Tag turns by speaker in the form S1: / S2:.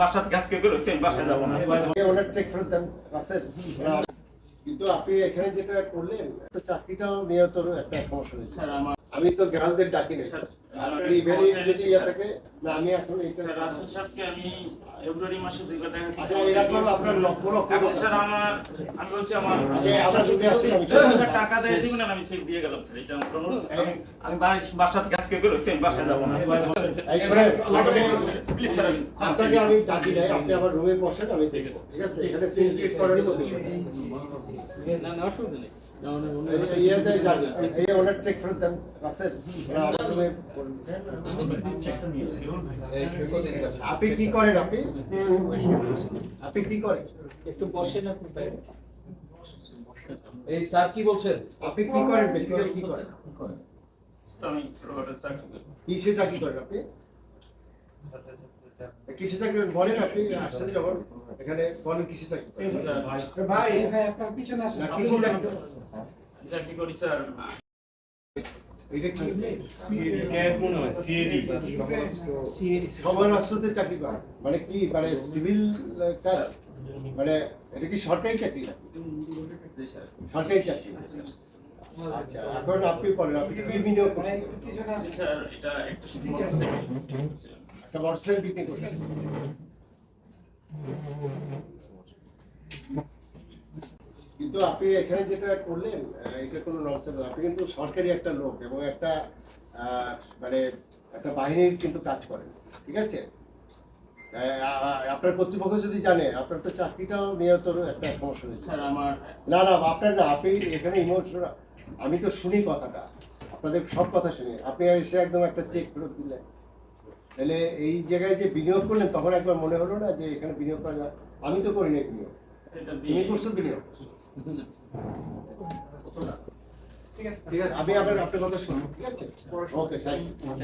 S1: বাসা থেকে আজকে বেরোচ্ছি আমি বাসায় যাব না।
S2: ওনার চেক ফেরত দেন রাসেল। কিন্তু আপনি এখানে যেটা করলেন তো চাকরিটাও নিহত একটা সমস্যা হয়েছে। আমি তো গ্রাহকদের ডাকি না
S1: স্যার,
S2: আপনি ভেরি যদি ইয়ে থাকে না আমি এখন এটা
S1: রাসেল সাহেবকে আমি ফেব্রুয়ারি মাসে দুই কথা
S2: আচ্ছা এরকম আপনার লক্ষ লক্ষ
S1: এখন স্যার আমার আমি বলছি আমার
S2: আমরা শুনে আসি, আমি
S1: স্যার টাকা দিয়ে দিবেন আর আমি চেক দিয়ে গেলাম স্যার এটা আমার অনুরোধ। আমি- আমি বাড়ি বাসা থেকে আজকে বেরোচ্ছি আমি বাসায় যাব না
S2: এই শোনেন,
S1: প্লিজ স্যার আমি
S2: আপনাকে আমি ডাকি নাই আপনি আমার রুমে বসেন আমি দেখব ঠিক আছে? এখানে সিনক্রিয়েট করারই কোনো বিষয় নেই।
S3: না না অসুবিধা নেই।
S2: এই- এই ইয়েতে যান- এই ওনার চেক ফেরত দেন রাসেল ওরা আমার রুমে আপনি কি করেন আপনি? আপনি কি করেন
S3: একটু বসে না কোথায়
S4: এই স্যার কি বলছেন?
S2: আপনি কি করেন? বেসিক্যালি কি করেন?
S1: করি।
S2: কিসে চাকরি করেন আপনি? কিসে চাকরি করেন? বলেন আপনি আসছেন যখন। এখানে বলেন কিসে চাকরি করেন।
S5: ভাই। ভাই আপনার পিছনে আসুন?
S2: চাকরি
S1: করি স্যার।
S2: এটা কি?
S5: সিএডি
S2: সবার রাষ্ট্রতে চাকরি করেন মানে কি মানে সিভিল কাজ? মানে এটা কি সরকারি চাকরি সরকারি চাকরি। আচ্ছা এখন আপনি বলেন আপনি কি বিনিয়োগ করছেন?
S1: স্যার এটা একটা
S2: একটা মোটরসাইকেল বিক্রি করছেন। কিন্তু আপনি এখানে যেটা করলেন এটা কোনো নকশা আপনি কিন্তু সরকারি একটা লোক এবং একটা মানে একটা বাহিনীর কিন্তু কাজ করেন ঠিক আছে? আপনার কর্তৃপক্ষ যদি জানে আপনার তো চাকরিটাও নিহত একটা সমস্যা হয়েছে। না না আপনার না আপনি এখানে ইমোশনাল আমি তো শুনি কথাটা। আপনাদের সব কথা শুনি। আপনি এসে একদম একটা চেক ফেরত দিলেন। তাহলে এই জায়গায় যে বিনিয়োগ করলেন তখন একবার মনে হলো না যে এখানে বিনিয়োগ করা যায়? আমি তো করি না বিনিয়োগ। তুমি করছ বিনিয়োগ?
S5: ঠিক আছে?
S2: ঠিক আছে আমি আবার আপনার কথা শুনি ঠিক আছে? Okay thank you